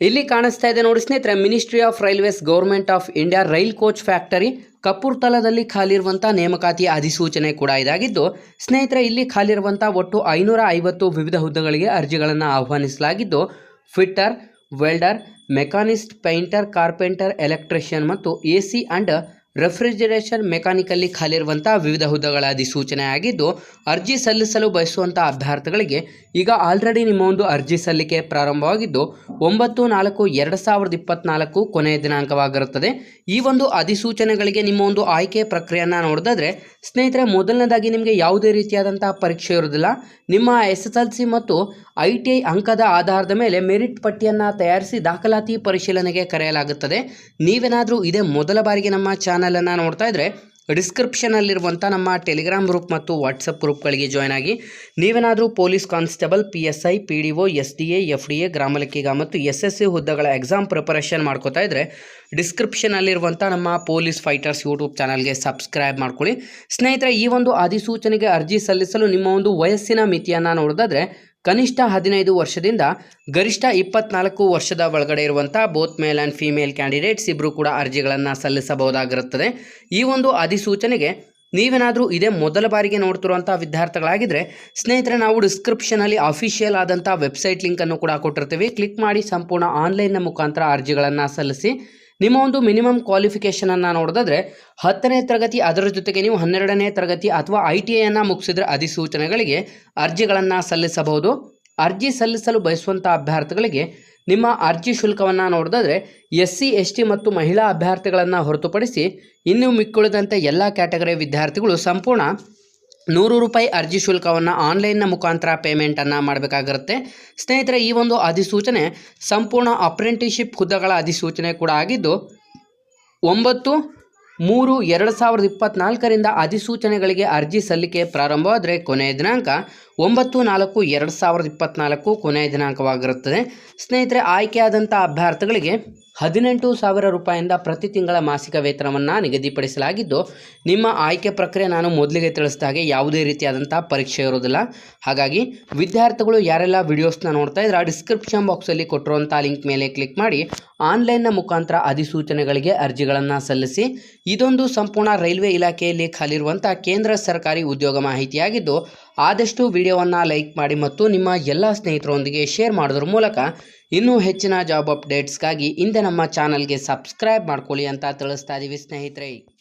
ಇಲ್ಲಿ ಕಾಣಿಸ್ತಾ ಇದೆ ನೋಡಿ ಸ್ನೇಹಿತರೆ ministry of railways government of India rail coach factory ಕಪೂರ್ತಲದಲ್ಲಿ ಖಾಲಿರುವಂಥ ನೇಮಕಾತಿ ಅಧಿಸೂಚನೆ ಕೂಡ ಇದಾಗಿದ್ದು, ಸ್ನೇಹಿತರೆ, ಇಲ್ಲಿ ಖಾಲಿರುವಂಥ ಒಟ್ಟು ಐನೂರ ಐವತ್ತು ವಿವಿಧ ಹುದ್ದೆಗಳಿಗೆ ಅರ್ಜಿಗಳನ್ನು ಆಹ್ವಾನಿಸಲಾಗಿದ್ದು, fitter, welder machinist painter, carpenter, electrician ಮತ್ತು ಎ ಸಿ ಅಂಡ್ ರೆಫ್ರಿಜರೇಷನ್ ಮೆಕ್ಯಾನಿಕಲ್ಲಿ ಖಾಲಿರುವಂಥ ವಿವಿಧ ಹುದ್ದೆಗಳ ಅಧಿಸೂಚನೆ ಆಗಿದ್ದು ಅರ್ಜಿ ಸಲ್ಲಿಸಲು ಬಯಸುವಂಥ ಅಭ್ಯರ್ಥಿಗಳಿಗೆ ಈಗ ಆಲ್ರೆಡಿ ನಿಮ್ಮ ಒಂದು ಅರ್ಜಿ ಸಲ್ಲಿಕೆ ಪ್ರಾರಂಭವಾಗಿದ್ದು, ಒಂಬತ್ತು ನಾಲ್ಕು ಎರಡು ಸಾವಿರದ ಇಪ್ಪತ್ನಾಲ್ಕು ಕೊನೆಯ ದಿನಾಂಕವಾಗಿರುತ್ತದೆ. ಈ ಒಂದು ಅಧಿಸೂಚನೆಗಳಿಗೆ ನಿಮ್ಮ ಒಂದು ಆಯ್ಕೆ ಪ್ರಕ್ರಿಯೆಯನ್ನು ನೋಡಿದ್ರೆ ಸ್ನೇಹಿತರೆ, ಮೊದಲನೇದಾಗಿ ನಿಮಗೆ ಯಾವುದೇ ರೀತಿಯಾದಂಥ ಪರೀಕ್ಷೆ ಇರುವುದಿಲ್ಲ. ನಿಮ್ಮ ಎಸ್ ಎಸ್ ಎಲ್ ಸಿ ಮತ್ತು ಐ ಟಿ ಐ ಅಂಕದ ಆಧಾರದ ಮೇಲೆ ಮೆರಿಟ್ ಪಟ್ಟಿಯನ್ನು ತಯಾರಿಸಿ ದಾಖಲಾತಿ ಪರಿಶೀಲನೆಗೆ ಕರೆಯಲಾಗುತ್ತದೆ. ನೀವೇನಾದರೂ ಇದೇ ಮೊದಲ ಬಾರಿಗೆ ನಮ್ಮ ಚಾನಲನ್ನು ನೋಡ್ತಾ ಇದ್ದರೆ ಡಿಸ್ಕ್ರಿಪ್ಷನಲ್ಲಿರುವಂಥ ನಮ್ಮ ಟೆಲಿಗ್ರಾಮ್ ಗ್ರೂಪ್ ಮತ್ತು ವಾಟ್ಸಪ್ ಗ್ರೂಪ್ಗಳಿಗೆ ಜಾಯ್ನ್ ಆಗಿ. ನೀವೇನಾದರೂ police constable, P S I, P D O, S D A, F D A ಗ್ರಾಮ ಲೆಕ್ಕಿಗ ಮತ್ತು ಎಸ್ ಎಸ್ ಸಿ ಹುದ್ದೆಗಳ ಎಕ್ಸಾಮ್ ಪ್ರಿಪರೇಷನ್ ಮಾಡ್ಕೋತಾ ಇದ್ದರೆ ಡಿಸ್ಕ್ರಿಪ್ಷನಲ್ಲಿರುವಂಥ ನಮ್ಮ ಪೊಲೀಸ್ ಫೈಟರ್ಸ್ ಯೂಟ್ಯೂಬ್ ಚಾನಲ್ಗೆ ಸಬ್ಸ್ಕ್ರೈಬ್ ಮಾಡ್ಕೊಳ್ಳಿ. ಸ್ನೇಹಿತರೆ, ಈ ಒಂದು ಅಧಿಸೂಚನೆಗೆ ಅರ್ಜಿ ಸಲ್ಲಿಸಲು ನಿಮ್ಮ ಒಂದು ವಯಸ್ಸಿನ ಮಿತಿಯನ್ನು ನೋಡಿದ್ರೆ ಕನಿಷ್ಠ ಹದಿನೈದು ವರ್ಷದಿಂದ ಗರಿಷ್ಠ ಇಪ್ಪತ್ನಾಲ್ಕು ವರ್ಷದ ಒಳಗಡೆ ಇರುವಂಥ both male and female candidates ಇಬ್ಬರು ಕೂಡ ಅರ್ಜಿಗಳನ್ನು ಸಲ್ಲಿಸಬಹುದಾಗಿರುತ್ತದೆ. ಈ ಒಂದು ಅಧಿಸೂಚನೆಗೆ ನೀವೇನಾದರೂ ಇದೇ ಮೊದಲ ಬಾರಿಗೆ ನೋಡ್ತಿರುವಂಥ ವಿದ್ಯಾರ್ಥಿಗಳಾಗಿದ್ದರೆ ಸ್ನೇಹಿತರೆ, ನಾವು ಡಿಸ್ಕ್ರಿಪ್ಷನಲ್ಲಿ ಅಫಿಷಿಯಲ್ ಆದಂಥ ವೆಬ್ಸೈಟ್ ಲಿಂಕನ್ನು ಕೂಡ ಕೊಟ್ಟಿರ್ತೀವಿ. ಕ್ಲಿಕ್ ಮಾಡಿ ಸಂಪೂರ್ಣ ಆನ್ಲೈನ್ನ ಮುಖಾಂತರ ಅರ್ಜಿಗಳನ್ನು ಸಲ್ಲಿಸಿ ನಿಮ್ಮ ಒಂದು ಮಿನಿಮಮ್ ಕ್ವಾಲಿಫಿಕೇಷನನ್ನು ನೋಡಿದ್ರೆ ಹತ್ತನೇ ತರಗತಿ ಅದರ ಜೊತೆಗೆ ನೀವು ಹನ್ನೆರಡನೇ ತರಗತಿ ಅಥವಾ ಐ ಟಿ ಐಯನ್ನು ಮುಗಿಸಿದ್ರೆ ಅಧಿಸೂಚನೆಗಳಿಗೆ ಅರ್ಜಿಗಳನ್ನು ಸಲ್ಲಿಸಬಹುದು. ಅರ್ಜಿ ಸಲ್ಲಿಸಲು ಬಯಸುವಂಥ ಅಭ್ಯರ್ಥಿಗಳಿಗೆ ನಿಮ್ಮ ಅರ್ಜಿ ಶುಲ್ಕವನ್ನು ನೋಡಿದ್ರೆ ಎಸ್ ಸಿ ಎಸ್ ಟಿ ಮತ್ತು ಮಹಿಳಾ ಅಭ್ಯರ್ಥಿಗಳನ್ನು ಹೊರತುಪಡಿಸಿ ಇನ್ನು ಮಿಕ್ಕುಳಿದಂತೆ ಎಲ್ಲ ಕ್ಯಾಟಗರಿ ವಿದ್ಯಾರ್ಥಿಗಳು ಸಂಪೂರ್ಣ ನೂರು ರೂಪಾಯಿ ಅರ್ಜಿ ಶುಲ್ಕವನ್ನು ಆನ್ಲೈನ್ನ ಮುಖಾಂತರ ಪೇಮೆಂಟನ್ನು ಮಾಡಬೇಕಾಗಿರುತ್ತೆ. ಸ್ನೇಹಿತರೆ, ಈ ಒಂದು ಅಧಿಸೂಚನೆ ಸಂಪೂರ್ಣ ಅಪ್ರೆಂಟಿಶಿಪ್ ಹುದ್ದೆಗಳ ಅಧಿಸೂಚನೆ ಕೂಡ ಆಗಿದ್ದು, ಒಂಬತ್ತು, ಮೂರು, ಎರಡು ಸಾವಿರದ ಇಪ್ಪತ್ತ್ನಾಲ್ಕರಿಂದ ಅಧಿಸೂಚನೆಗಳಿಗೆ ಅರ್ಜಿ ಸಲ್ಲಿಕೆ ಪ್ರಾರಂಭವಾದರೆ ಕೊನೆಯ ದಿನಾಂಕ ಒಂಬತ್ತು, ನಾಲ್ಕು, ಎರಡು ಸಾವಿರದ ಇಪ್ಪತ್ನಾಲ್ಕು ಕೊನೆಯ ದಿನಾಂಕವಾಗಿರುತ್ತದೆ. ಸ್ನೇಹಿತರೆ, ಆಯ್ಕೆಯಾದಂಥ ಅಭ್ಯರ್ಥಿಗಳಿಗೆ ಹದಿನೆಂಟು ಸಾವಿರ ರೂಪಾಯಿಂದ ಪ್ರತಿ ತಿಂಗಳ ಮಾಸಿಕ ವೇತನವನ್ನು ನಿಗದಿಪಡಿಸಲಾಗಿದ್ದು, ನಿಮ್ಮ ಆಯ್ಕೆ ಪ್ರಕ್ರಿಯೆ ನಾನು ಮೊದಲಿಗೆ ತಿಳಿಸಿದ ಹಾಗೆ ಯಾವುದೇ ರೀತಿಯಾದಂಥ ಪರೀಕ್ಷೆ ಇರೋದಿಲ್ಲ ಹಾಗಾಗಿ ವಿದ್ಯಾರ್ಥಿಗಳು ಯಾರೆಲ್ಲ ವಿಡಿಯೋಸ್ನ ನೋಡ್ತಾ ಇದ್ರೆ, ಡಿಸ್ಕ್ರಿಪ್ಷನ್ ಬಾಕ್ಸಲ್ಲಿ ಕೊಟ್ಟಿರುವಂಥ ಲಿಂಕ್ ಮೇಲೆ ಕ್ಲಿಕ್ ಮಾಡಿ, ಆನ್ಲೈನ್ನ ಮುಖಾಂತರ ಅಧಿಸೂಚನೆಗಳಿಗೆ ಅರ್ಜಿಗಳನ್ನು ಸಲ್ಲಿಸಿ, ಇದೊಂದು ಸಂಪೂರ್ಣ ರೈಲ್ವೆ ಇಲಾಖೆಯಲ್ಲಿ ಖಾಲಿರುವಂಥ ಕೇಂದ್ರ ಸರ್ಕಾರಿ ಉದ್ಯೋಗ ಮಾಹಿತಿಯಾಗಿದ್ದು ಆದಷ್ಟು ವಿಡಿಯೋವನ್ನು ಲೈಕ್ ಮಾಡಿ ಮತ್ತು ನಿಮ್ಮ ಎಲ್ಲ ಸ್ನೇಹಿತರೊಂದಿಗೆ ಶೇರ್ ಮಾಡೋದ್ರ ಮೂಲಕ ಇನ್ನೂ ಹೆಚ್ಚಿನ ಜಾಬ್ ಅಪ್ಡೇಟ್ಸ್ಗಾಗಿ ಹಿಂದೆ ನಮ್ಮ ಚಾನಲ್ಗೆ ಸಬ್ಸ್ಕ್ರೈಬ್ ಮಾಡ್ಕೊಳ್ಳಿ ಅಂತ ತಿಳಿಸ್ತಾ ಇದ್ದೀವಿ ಸ್ನೇಹಿತರೆ.